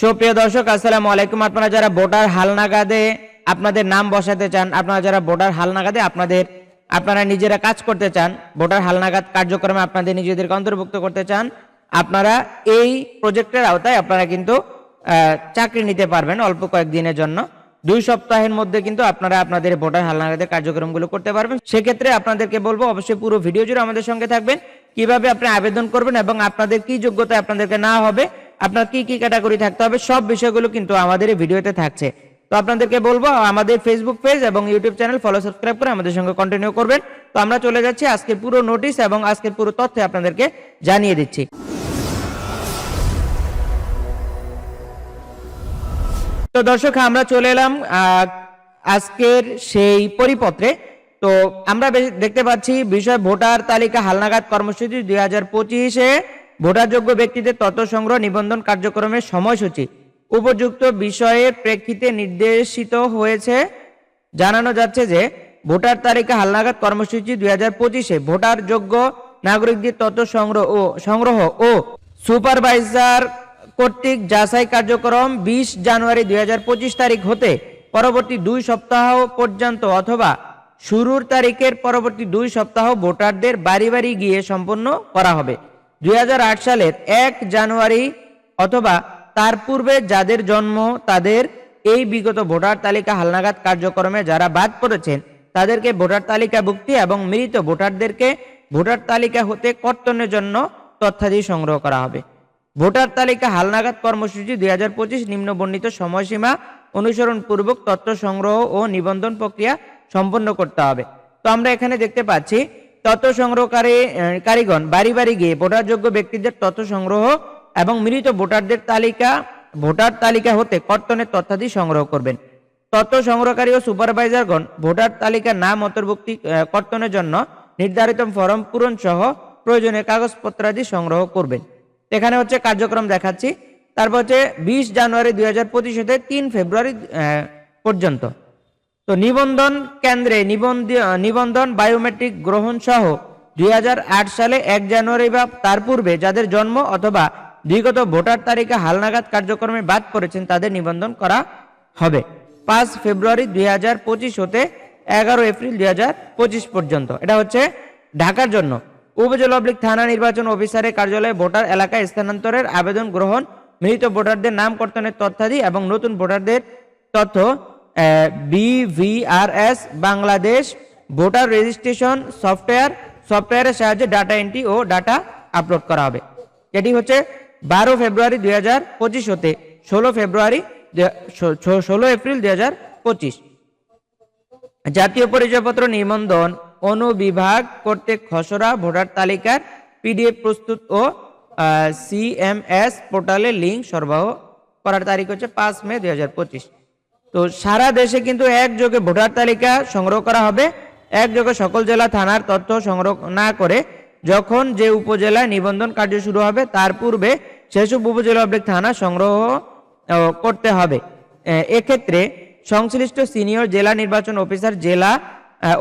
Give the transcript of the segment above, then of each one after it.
সুপ্রিয় দর্শক, আসসালামু আলাইকুম। আপনারা যারা ভোটার হালনাগাদে আপনাদের নাম বসাতে চান, আপনারা যারা ভোটার হালনাগাদে আপনাদের, আপনারা নিজেরা কাজ করতে চান, ভোটার হালনাগাদ কার্যক্রমে আপনাদের নিজেদেরকে অন্তর্ভুক্ত করতে চান, আপনারা এই প্রজেক্টের আওতায় আপনারা কিন্তু চাকরি নিতে পারবেন অল্প কয়েকদিনের জন্য। দুই সপ্তাহের মধ্যে কিন্তু আপনারা আপনাদের ভোটার হালনাগাদের কার্যক্রমগুলো করতে পারবেন। সেক্ষেত্রে আপনাদেরকে বলব, অবশ্যই পুরো ভিডিও জুড়ে আমাদের সঙ্গে থাকবেন। কীভাবে আপনি আবেদন করবেন এবং আপনাদের কি যোগ্যতা আপনাদেরকে না হবে আপনার কি কি ক্যাটাগরি থাকতে হবে? সব বিষয়গুলো কিন্তু আমাদের এই ভিডিওতে থাকছে। তো আপনাদেরকে বলব, আমাদের ফেসবুক পেজ এবং ইউটিউব চ্যানেল ফলো সাবস্ক্রাইব করে আমাদের সঙ্গে কন্টিনিউ করবেন। তো আমরা চলে যাচ্ছি আজকের পুরো নোটিশ এবং আজকের পুরো তথ্য আপনাদেরকে জানিয়ে দিচ্ছি। তো দর্শক, আমরা চলে এলাম আজকের সেই পরিপত্রে। তো আমরা দেখতে পাচ্ছি, বিষয় ভোটার তালিকা হালনাগাদ কর্মসূচি দুই হাজার পঁচিশে। ভোটারযোগ্য ব্যক্তিদের তথ্য সংগ্রহ নিবন্ধন কার্যক্রমের সময়সূচি। উপযুক্ত বিষয়ের প্রেক্ষিতে নির্দেশিত হয়েছে, জানানো যাচ্ছে যে, ভোটার তালিকা হালনাগাদ কর্মসূচি দুই হাজার পঁচিশে ভোটার যোগ্য নাগরিকদের তথ্য সংগ্রহ ও সংগ্রহ ও সুপারভাইজার কর্তৃক যাচাই কার্যক্রম বিশ জানুয়ারি দুই হাজার পঁচিশ তারিখ হতে পরবর্তী দুই সপ্তাহ পর্যন্ত অথবা শুরুর তারিখের পরবর্তী দুই সপ্তাহ ভোটারদের বাড়ি বাড়ি গিয়ে সম্পন্ন করা হবে। দুই সালের এক জানুয়ারি অথবা তার পূর্বে যাদের জন্ম, তাদের এই বিগত ভোটার তালিকা হালনাগাদ কার্যক্রমে যারা বাদ পড়েছেন, তাদেরকে ভোটার তালিকাভুক্তি এবং মৃত ভোটারদেরকে ভোটার তালিকা হতে কর্তনের জন্য তথ্যাদি সংগ্রহ করা হবে। ভোটার তালিকা হালনাগাদ কর্মসূচি দুই হাজার পঁচিশ নিম্নবর্ণিত সময়সীমা অনুসরণপূর্বক তথ্য সংগ্রহ ও নিবন্ধন প্রক্রিয়া সম্পন্ন করতে হবে। তো আমরা এখানে দেখতে পাচ্ছি তথ্য সংগ্রহকারী কারিগণ বাড়ি বাড়ি গিয়ে ভোটারযোগ্য ব্যক্তিদের তথ্য সংগ্রহ এবং মৃত ভোটারদের তালিকা, ভোটার তালিকা হতে কর্তনের তথ্যাদি সংগ্রহ করবেন। তথ্য সংগ্রহকারী ও সুপারভাইজারগণ ভোটার তালিকার নাম অন্তর্ভুক্তি কর্তনের জন্য নির্ধারিত ফরম পূরণ সহ প্রয়োজনীয় কাগজপত্রাদি সংগ্রহ করবেন। এখানে হচ্ছে কার্যক্রম দেখাচ্ছি। তারপর হচ্ছে বিশ জানুয়ারি দুই হাজার পঁচিশ হতে তিন ফেব্রুয়ারি পর্যন্ত। তো নিবন্ধন কেন্দ্রে নিবন্ধ- নিবন্ধন বায়োমেট্রিক গ্রহণ সহ দুই হাজার আট সালে এক জানুয়ারি বা তার পূর্বে যাদের জন্ম অথবা বিগত ভোটার তারিখে হালনাগাদ কার্যক্রমে বাদ পড়েছেন, তাদের নিবন্ধন করা হবে। পাঁচ ফেব্রুয়ারি দুই হাজার পঁচিশ হতে এগারো এপ্রিল দুই হাজার পঁচিশ পর্যন্ত। এটা হচ্ছে ঢাকার জন্য। উপজেলা অবলিক থানা নির্বাচন অফিসারের কার্যালয়ে ভোটার এলাকায় স্থানান্তরের আবেদন গ্রহণ, মৃত ভোটারদের নাম কর্তনের তথ্যাদি এবং নতুন ভোটারদের তথ্য BVRS Bangladesh voter registration software, সফটওয়্যারের সাহায্যে ডাটা এন্ট্রি ও ডাটা আপলোড করা হবে। এটি হচ্ছে বারো ফেব্রুয়ারি দুই হাজার পঁচিশ হতে ষোলো ফেব্রুয়ারি ষোলো এপ্রিল দুই হাজার পঁচিশ। জাতীয় পরিচয়পত্র নিবন্ধন, অনুবিভাগ কর্তৃক খসড়া ভোটার তালিকার পিডিএফ প্রস্তুত ও সিএমএস পোর্টালে লিঙ্ক সরবরাহ করার তারিখ হচ্ছে পাঁচ মে দু হাজার পঁচিশ। তো সারা দেশে কিন্তু একযোগে ভোটার তালিকা সংগ্রহ করা হবে, একযোগে সকল জেলা থানার তথ্য সংগ্রহ না করে যখন যে উপজেলায় নিবন্ধন কার্য শুরু হবে, তার পূর্বে সেসব উপজেলা অবলিক থানা সংগ্রহ করতে হবে। এক্ষেত্রে সংশ্লিষ্ট সিনিয়র জেলা নির্বাচন অফিসার, জেলা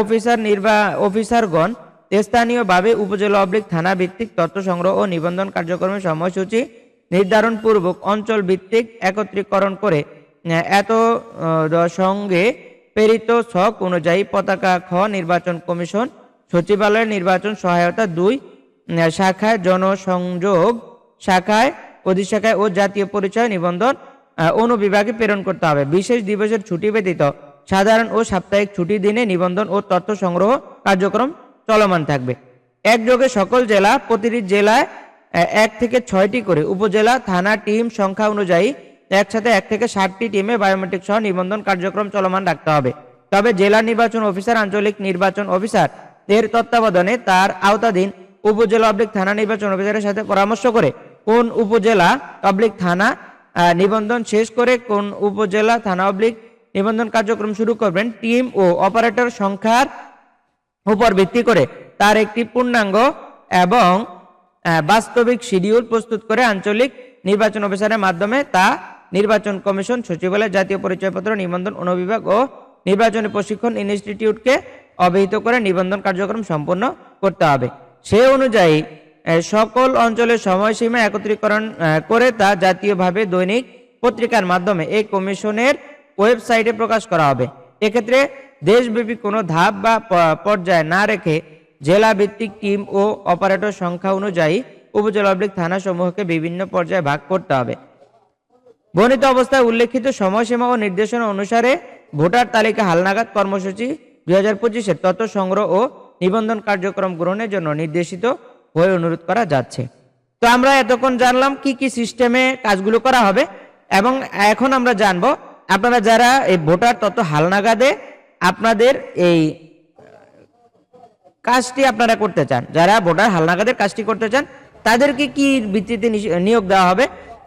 অফিসার নির্বা, অফিসারগণ স্থানীয়ভাবে উপজেলা অবলিক থানা ভিত্তিক তথ্য সংগ্রহ ও নিবন্ধন কার্যক্রমের সময়সূচি নির্ধারণ পূর্বক অঞ্চল ভিত্তিক একত্রীকরণ করে এত সঙ্গে প্রেরিত ছক অনুযায়ী পতাকা খ নির্বাচন কমিশন সচিবালয়ের নির্বাচন সহায়তা দুই শাখায় জনসংযোগ, শাখায় অধিশাখায় ও জাতীয় পরিচয় নিবন্ধন অনুবিভাগে প্রেরণ করতে হবে। বিশেষ দিবসের ছুটি ব্যতীত সাধারণ ও সাপ্তাহিক ছুটির দিনে নিবন্ধন ও তথ্য সংগ্রহ কার্যক্রম চলমান থাকবে। একযোগে সকল জেলা, প্রতিটি জেলায় এক থেকে ছয়টি করে উপজেলা, থানা, টিম, সংখ্যা অনুযায়ী একসাথে এক থেকে ষাটটি টিমে বায়োমেট্রিক সহ নিবন্ধন কার্যক্রম চলমান রাখতে হবে। তবে জেলা নির্বাচন অফিসার আঞ্চলিক নির্বাচন অফিসার এর তত্ত্বাবধানে তার আওতাধীন উপজেলা অবলিক থানা নির্বাচন অফিসারের সাথে পরামর্শ করে কোন উপজেলা অবলিক থানা নিবন্ধন শেষ করে কোন উপজেলা থানা অবলিক নিবন্ধন কার্যক্রম শুরু করবেন টিম ও অপারেটর সংখ্যার উপর ভিত্তি করে। তার একটি পূর্ণাঙ্গ এবং বাস্তবিক শিডিউল প্রস্তুত করে আঞ্চলিক নির্বাচন অফিসারের মাধ্যমে তা নির্বাচন কমিশন, সচিবালয়, জাতীয় পরিচয়পত্র, নিবন্ধন অনুবিভাগ ও নির্বাচনী প্রশিক্ষণ ইনস্টিটিউটকে অবহিত করে নিবন্ধন কার্যক্রম সম্পন্ন করতে হবে। সে অনুযায়ী সকল অঞ্চলের সময়সীমা একত্রীকরণ করে তা জাতীয়ভাবে দৈনিক পত্রিকার মাধ্যমে এই কমিশনের ওয়েবসাইটে প্রকাশ করা হবে। এক্ষেত্রে দেশব্যাপী কোনো ধাপ বা পর্যায় না রেখে জেলা ভিত্তিক টিম ও অপারেটর সংখ্যা অনুযায়ী উপজেলা অবলিক থানা সমূহকে বিভিন্ন পর্যায়ে ভাগ করতে হবে। বর্ণিত অবস্থায় উল্লেখিত সময়সীমা ও নির্দেশনা অনুসারে ভোটার তালিকা হালনাগাদ কর্মসূচি দুই হাজার পঁচিশের তথ্য সংগ্রহ ও নিবন্ধন কার্যক্রম গ্রহণের জন্য নির্দেশিত হয়ে অনুরোধ করা যাচ্ছে। তো আমরা এতক্ষণ জানলাম কি কি সিস্টেমে কাজগুলো করা হবে এবং এখন আমরা জানব আপনারা যারা এই ভোটার তথ্য হালনাগাদে আপনাদের এই, কাজটি আপনারা করতে চান, যারা ভোটার হালনাগাদের কাজটি করতে চান, তাদেরকে কি ভিত্তিতে নিয়োগ দেওয়া হবে?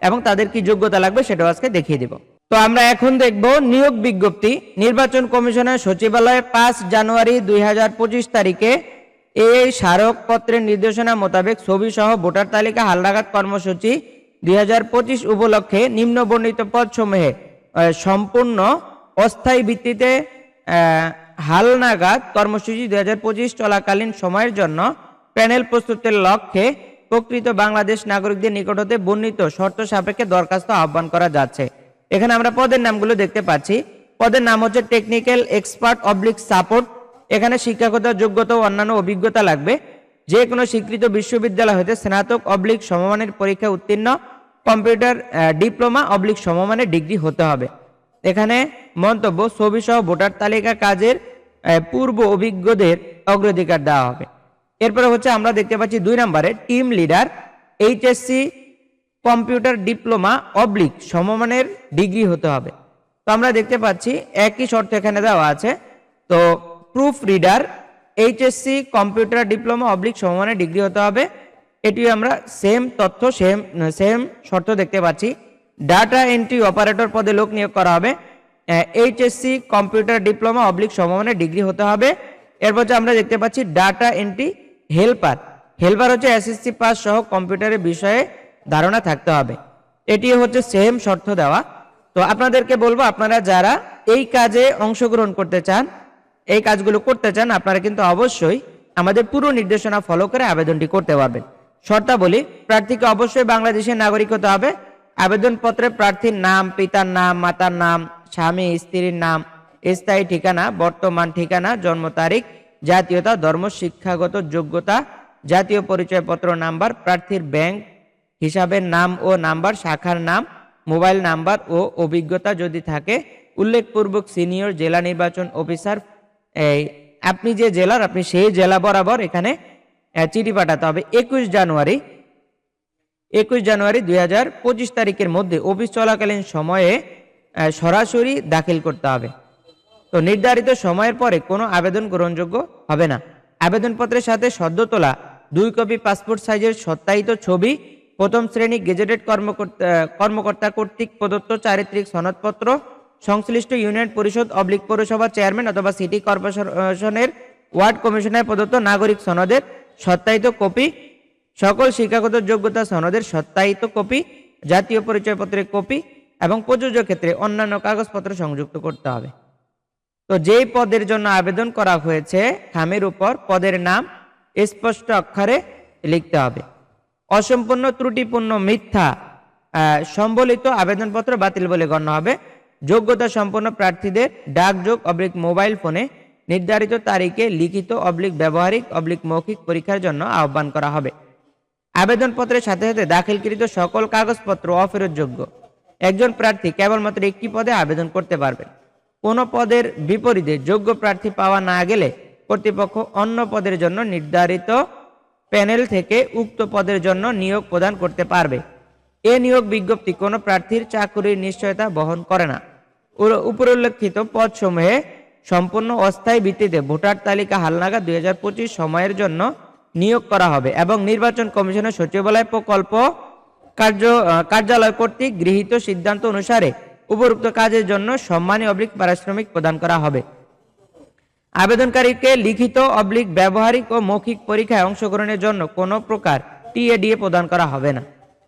এবং তাদের কি যোগ্যতা লাগবে সেটাও আজকে দেখিয়ে দিব। তো আমরা এখন দেখব নিয়োগ বিজ্ঞপ্তি। নির্বাচন কমিশনের সচিবালয়ে পাঁচ জানুয়ারি দুই হাজার পঁচিশ তারিখে এই স্মারকপত্রের নির্দেশনা মোতাবেক ছবি সহ ভোটার তালিকা, হালনাগাদ কর্মসূচি দুই হাজার পঁচিশ উপলক্ষে নিম্ন বর্ণিত পদসমূহে সম্পূর্ণ অস্থায়ী ভিত্তিতে হালনাগাদ কর্মসূচি দুই হাজার পঁচিশ চলাকালীন সময়ের জন্য প্যানেল প্রস্তুতের লক্ষ্যে প্রকৃত বাংলাদেশ নাগরিকদের নিকট হতে বর্ণিত শর্ত সাপেক্ষে দরখাস্ত আহ্বান করা যাচ্ছে। এখানে আমরা পদের নামগুলো দেখতে পাচ্ছি। পদের নাম হচ্ছে টেকনিক্যাল এক্সপার্ট অবলিক সাপোর্ট। এখানে শিক্ষাগত যোগ্যতা ও অন্যান্য অভিজ্ঞতা লাগবে। যে কোনো স্বীকৃত বিশ্ববিদ্যালয় হতে স্নাতক অবলিক সমমানের পরীক্ষা উত্তীর্ণ। কম্পিউটার ডিপ্লোমা অবলিক সমমানের ডিগ্রি হতে হবে। এখানে মন্তব্য ছবি সহ ভোটার তালিকা কাজের পূর্ব অভিজ্ঞদের অগ্রাধিকার দেওয়া হবে। এরপরে হচ্ছে আমরা দেখতে পাচ্ছি দুই নম্বরে team leader HSC computer diploma oblique সমমানের ডিগ্রি হতে হবে। তো আমরা দেখতে পাচ্ছি একই শর্ত এখানে দেওয়া আছে। তো proof reader HSC computer diploma oblique সমমানের ডিগ্রি হতে হবে। এটি আমরা সেম তথ্য সেম সেম শর্ত দেখতে পাচ্ছি। ডাটা এন্ট্রি অপারেটর পদে লোক নিয়োগ করা হবে। এইচএসসি কম্পিউটার ডিপ্লোমা অবলিক সমমানের ডিগ্রি হতে হবে। এরপর আমরা দেখতে পাচ্ছি ডাটা এন্ট্রি হেল্পার। হেল্পার হচ্ছে এসএসসি পাস সহ কম্পিউটারের বিষয়ে ধারণা থাকতে হবে। এটি হচ্ছে সেম শর্ত দেওয়া। তো আপনাদেরকে বলব, আপনারা যারা এই কাজে অংশগ্রহণ করতে চান, এই কাজগুলো করতে চান, আপনারা কিন্তু অবশ্যই আমাদের পুরো নির্দেশনা ফলো করে আবেদনটি করতে পারবেন। শর্তাবলী, প্রার্থীকে অবশ্যই বাংলাদেশের নাগরিক হতে হবে। আবেদনপত্রে প্রার্থীর নাম, পিতার নাম, মাতার নাম, স্বামী, স্ত্রীর নাম, স্থায়ী ঠিকানা, বর্তমান ঠিকানা, জন্ম তারিখ জাতীয়তা, ধর্ম, শিক্ষাগত যোগ্যতা, জাতীয় পরিচয়পত্র নাম্বার, প্রার্থীর ব্যাংক হিসাবের নাম ও নাম্বার, শাখার নাম, মোবাইল নাম্বার ও অভিজ্ঞতা যদি থাকে, উল্লেখপূর্বক সিনিয়র জেলা নির্বাচন অফিসার, এই, আপনি যে জেলার, আপনি সেই জেলা বরাবর এখানে চিঠি পাঠাতে হবে। একুশ জানুয়ারি একুশ জানুয়ারি দুই হাজার পঁচিশ তারিখের মধ্যে অফিস চলাকালীন সময়ে সরাসরি দাখিল করতে হবে। তো নির্ধারিত সময়ের পরে কোনো আবেদন গ্রহণযোগ্য হবে না। আবেদনপত্রের সাথে সদ্য তোলা দুই কপি পাসপোর্ট সাইজের সত্যায়িত ছবি, প্রথম শ্রেণি গেজেটেড কর্মকর্তা কর্মকর্তা কর্তৃক প্রদত্ত চারিত্রিক সনদপত্র, সংশ্লিষ্ট ইউনিয়ন পরিষদ অবলিক পৌরসভা চেয়ারম্যান অথবা সিটি কর্পোরেশনের ওয়ার্ড কমিশনার প্রদত্ত নাগরিক সনদের সত্যায়িত কপি, সকল শিক্ষাগত যোগ্যতা সনদের সত্যায়িত কপি, জাতীয় পরিচয়পত্রের কপি এবং প্রযোজ্য ক্ষেত্রে অন্যান্য কাগজপত্র সংযুক্ত করতে হবে। তো যেই পদের জন্য আবেদন করা হয়েছে, খামের উপর পদের নাম স্পষ্ট অক্ষরে লিখতে হবে। অসম্পূর্ণ, ত্রুটিপূর্ণ, মিথ্যা সম্বলিত আবেদনপত্র বাতিল বলে গণ্য হবে। যোগ্যতা সম্পন্ন প্রার্থীদের ডাকযোগ অবলিক মোবাইল ফোনে নির্ধারিত তারিখে লিখিত অবলিক ব্যবহারিক, অবলিক মৌখিক পরীক্ষার জন্য আহ্বান করা হবে। আবেদনপত্রের সাথে সাথে দাখিলকৃত সকল কাগজপত্র অফেরতযোগ্য। একজন প্রার্থী কেবলমাত্র একটি পদে আবেদন করতে পারবেন। কোন পদের বিপরীতে যোগ্য প্রার্থী পাওয়া না গেলে কর্তৃপক্ষ অন্য পদের জন্য নির্ধারিত প্যানেল থেকে উক্ত পদের জন্য নিয়োগ প্রদান করতে পারবে। এ নিয়োগ বিজ্ঞপ্তি কোনো প্রার্থীর চাকুরির নিশ্চয়তা বহন করে না। উপরোল্লেখিত পদসমূহে সম্পূর্ণ অস্থায়ী ভিত্তিতে ভোটার তালিকা হালনাগা দুই হাজার পঁচিশ সময়ের জন্য নিয়োগ করা হবে এবং নির্বাচন কমিশনের সচিবালয় প্রকল্প কার্য কার্যালয় কর্তৃক গৃহীত সিদ্ধান্ত অনুসারে উপরোক্ত কাজের জন্য সম্মানী অবলিক পারিশ্রমিক প্রদান করা হবে। আবেদনকারীকে লিখিত, অবলিক, ব্যবহারিক ও মৌখিক পরীক্ষায় অংশগ্রহণের জন্য কোনো প্রকার টিএডিএ প্রদান করা হবে না।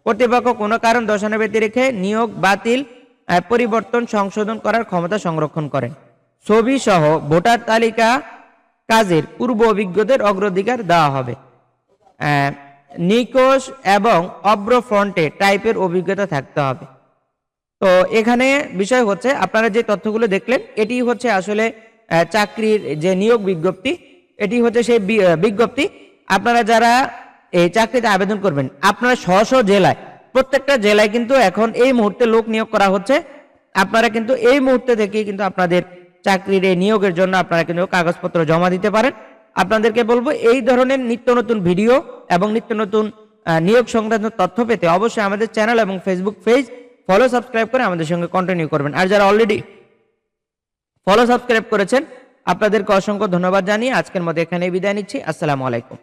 কর্তৃপক্ষ কোনো কারণ দর্শানো ব্যতি রেখে নিয়োগ, বাতিল পরিবর্তন, সংশোধন করার ক্ষমতা সংরক্ষণ করেন। ছবি সহ ভোটার তালিকা কাজের পূর্ব অভিজ্ঞদের অগ্রাধিকার দেওয়া হবে। নিকোষ এবং অব্র ফ্রন্টে টাইপের অভিজ্ঞতা থাকতে হবে। তো এখানে বিষয় হচ্ছে, আপনারা যে তথ্যগুলো দেখলেন, এটি হচ্ছে আসলে চাকরির যে নিয়োগ বিজ্ঞপ্তি, এটি হচ্ছে সেই বিজ্ঞপ্তি। আপনারা যারা এই চাকরিতে আবেদন করবেন, আপনারা স্ব স্ব জেলায়, প্রত্যেকটা জেলায় কিন্তু এখন এই মুহূর্তে লোক নিয়োগ করা হচ্ছে। আপনারা কিন্তু এই মুহূর্তে থেকেই কিন্তু আপনাদের চাকরির এই নিয়োগের জন্য আপনারা কিন্তু কাগজপত্র জমা দিতে পারেন। আপনাদেরকে বলব, এই ধরনের নিত্য নতুন ভিডিও এবং নিত্য নতুন নিয়োগ সংক্রান্ত তথ্য পেতে অবশ্যই আমাদের চ্যানেল এবং ফেসবুক পেজ ফলো সাবস্ক্রাইব করে আমাদের সঙ্গে কন্টিনিউ করবেন। আর যারা অলরেডি ফলো সাবস্ক্রাইব করেছেন, আপনাদেরকে অসংখ্য ধন্যবাদ জানিয়ে আজকের মতো এখানে বিদায় নিচ্ছি। আসসালামু আলাইকুম।